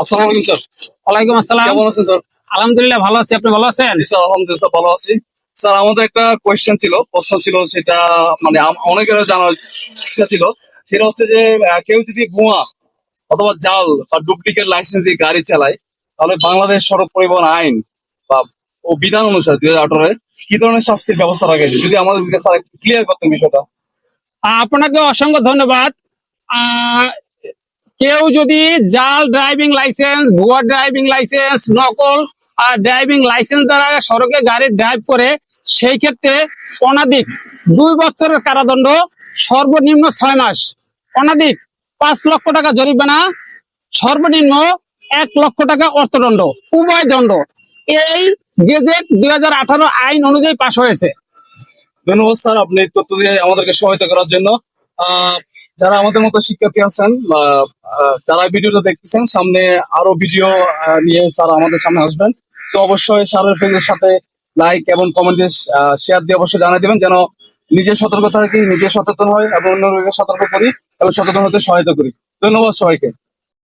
আসসালামু আলাইকুম স্যার। ওয়ালাইকুম আসসালাম। কেমন আছেন স্যার? আলহামদুলিল্লাহ ভালো আছি। আপনি ভালো আছেন? জি স্যার আলহামদুলিল্লাহ ভালো আছি। স্যার আমাদের একটা কোয়েশ্চেন ছিল প্রশ্ন ছিল সেটা মানে অনেকের জানার ইচ্ছা ছিল। সেটা হচ্ছে যে কেউ যদি ভুয়া অথবা জাল বা ডুপ্লিকেট লাইসেন্স দিয়ে গাড়ি চালায় তাহলে বাংলাদেশ সড়ক পরিবহন আইন বা ও বিধান অনুসারে দুই হাজার আঠারোয় কি ধরনের শাস্তির ব্যবস্থা রাখা যদি আমাদের স্যার ক্লিয়ার করতেন বিষয়টা। আপনাকে অসংখ্য ধন্যবাদ। আহ, কেউ যদি জাল ড্রাইভিং লাইসেন্স ভুয়া ড্রাইভিং লাইসেন্স নকল আর ড্রাইভিং লাইসেন্স দ্বারা সড়কে গাড়ি ড্রাইভ করে, সেই ক্ষেত্রে অনাধিক দুই বছরের কারাদণ্ড, সর্বনিম্ন ছয় মাস। অনাধিক পাঁচ লক্ষ টাকা জরিমানা, সর্বনিম্ন এক লক্ষ টাকা অর্থদণ্ড, উভয় দণ্ড। এই গেজেট দুই হাজার আঠারো আইন অনুযায়ী পাশ হয়েছে। ধন্যবাদ স্যার, আপনি তথ্য দিয়ে আমাদেরকে সহায়তা করার জন্য। যারা আমাদের মতো শিক্ষার্থী আছেন যারা ভিডিওটা দেখতেছেন, সামনে আরও ভিডিও নিয়ে স্যার আমাদের সামনে আসবেন। তো অবশ্যই স্যারের ফ্রেন্ডের সাথে লাইক এবং কমেন্ট শেয়ার দিয়ে অবশ্যই জানিয়ে দেবেন যেন নিজের সতর্কতা থাকি নিজে সচেতন হয় এবং অন্যকে সতর্ক করি এবং সচেতন হতে সহায়তা করি। ধন্যবাদ সবাইকে।